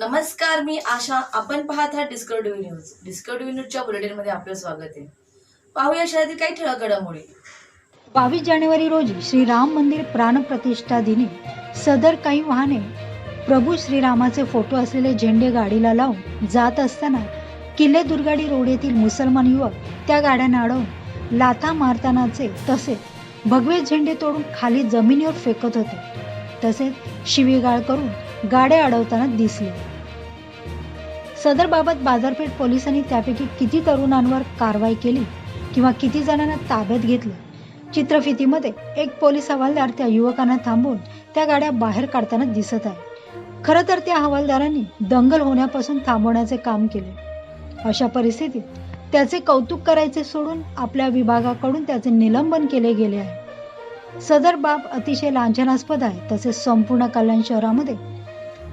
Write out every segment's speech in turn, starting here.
नमस्कार मी आशा. आपण पाहत आहात डिस्कवरी न्यूज डिस्कवरी न्यूजच्या बुलेटिनमध्ये आपलं स्वागत आहे. पाहूया शहरातील काही ठळक घडामोडी. बावीस जानेवारी रोजी श्रीराम मंदिर प्राणप्रतिष्ठा दिनी सदर काही वाहने प्रभू श्रीरामाचे फोटो असलेले झेंडे गाडीला लावून जात असताना किल्ले दुर्गाडी रोड येथील मुसलमान युवक त्या गाड्यांना अडवून लाथा मारतानाचे तसेच भगवे झेंडे तोडून खाली जमिनीवर फेकत होते. तसेच शिवीगाळ करून गाड्या अडवताना दिसले. सदरबाबत बाजारपेठ पोलिसांनी त्यापैकी किती तरुणांवर कारवाई केली किंवा किती जणांना ताब्यात घेतलं? चित्रफितीमध्ये एक पोलीस हवालदार त्या युवकांना थांबवून त्या गाड्या बाहेर काढताना दिसत आहे. खरं तर त्या हवालदारांनी दंगल होण्यापासून थांबवण्याचे काम केले. अशा परिस्थितीत त्याचे कौतुक करायचे सोडून आपल्या विभागाकडून त्याचे निलंबन केले गेले आहे. सदर बाब अतिशय लांछनास्पद आहे. तसेच संपूर्ण कल्याण शहरामध्ये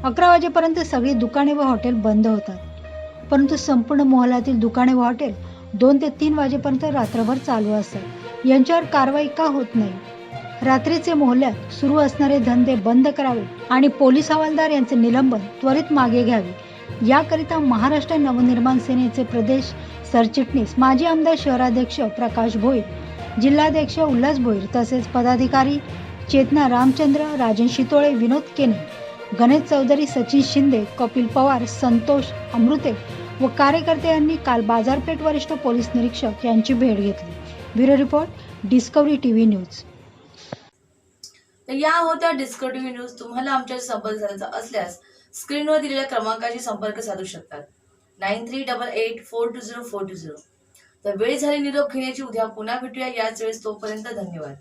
अकरा वाजेपर्यंत सगळी दुकाने व हॉटेल बंद होतात. परंतु संपूर्ण मोहल्ल्यातील दुकाने व हॉटेल दोन ते तीन वाजेपर्यंत रात्रभर चालू असतात. यांच्यावर कारवाई का होत नाही? रात्रीचे मोहल्ल्यात सुरू असणारे धंदे बंद करावे आणि पोलीस हवालदार यांचे निलंबन त्वरित मागे घ्यावे. याकरिता महाराष्ट्र नवनिर्माण सेनेचे प्रदेश सरचिटणीस माजी आमदार शहराध्यक्ष प्रकाश भोईर जिल्हाध्यक्ष उल्हास भोईर तसेच पदाधिकारी चेतना रामचंद्र राजन शितोळे विनोद केने गणेश चौधरी सचिन शिंदे कपिल पवार संतोष अमृते व कार्यकर्ते यांनी काल बाजारपेठ वरिष्ठ पोलीस निरीक्षक यांची भेट घेतली. Bureau report Discovery TV news. या होत्या डिस्कवरी न्यूज तुम्हाला आमच्या संपर्क साधायचा असल्यास स्क्रीनवर दिलेल्या क्रमांकाशी संपर्क साधू शकतात. Nine three double eight four two zero four two zero. तर वेळ झाली निरोप घेण्याची उद्या पुन्हा भेटूया. याच वेळेस तोपर्यंत धन्यवाद.